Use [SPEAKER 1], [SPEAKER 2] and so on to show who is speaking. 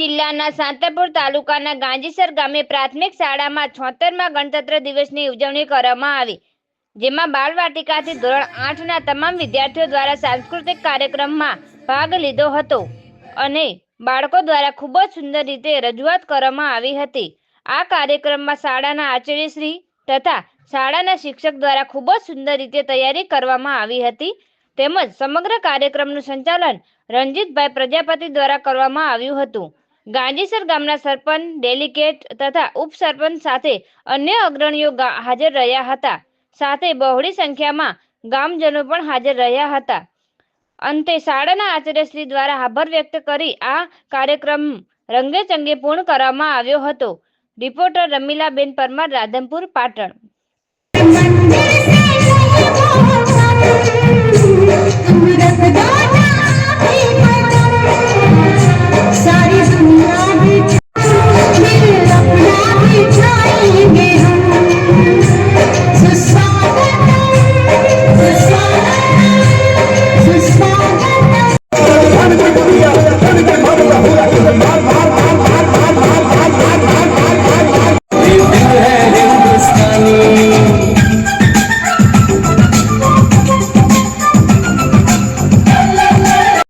[SPEAKER 1] જિલ્લાના સાંતરપુર તાલુકાના ગાંજીસર ગામે પ્રાથમિક શાળામાં છોતેરમાં ગણતંત્ર દિવસની ઉજવણી કરવામાં આવી, જેમાં બાળવાટિકાથી ધોરણ આઠના તમામ વિદ્યાર્થીઓ દ્વારા સાંસ્કૃતિક કાર્યક્રમમાં ભાગ લીધો હતો અને બાળકો દ્વારા ખૂબ જ સુંદર રીતે રજૂઆત કરવામાં આવી હતી. આ કાર્યક્રમમાં શાળાના આચાર્યશ્રી તથા શાળાના શિક્ષક દ્વારા ખૂબ જ સુંદર રીતે તૈયારી કરવામાં આવી હતી. તેમજ સમગ્ર કાર્યક્રમનું સંચાલન રણજીતભાઈ પ્રજાપતિ દ્વારા કરવામાં આવ્યું હતું. ગાંધીસર ગામના સરપંચ ડેલિકેટ તથા ઉપસરપંચ સાથે અન્ય અગ્રણીઓ હાજર રહ્યા હતા. સાથે બહોળી સંખ્યામાં ગામજનો પણ હાજર રહ્યા હતા. અંતે શાળાના આચાર્યશ્રી દ્વારા આભાર વ્યક્ત કરી આ કાર્યક્રમ રંગેચંગે પૂર્ણ કરવામાં આવ્યો હતો. રિપોર્ટર રમીલાબેન પરમાર, રાધનપુર, પાટણ.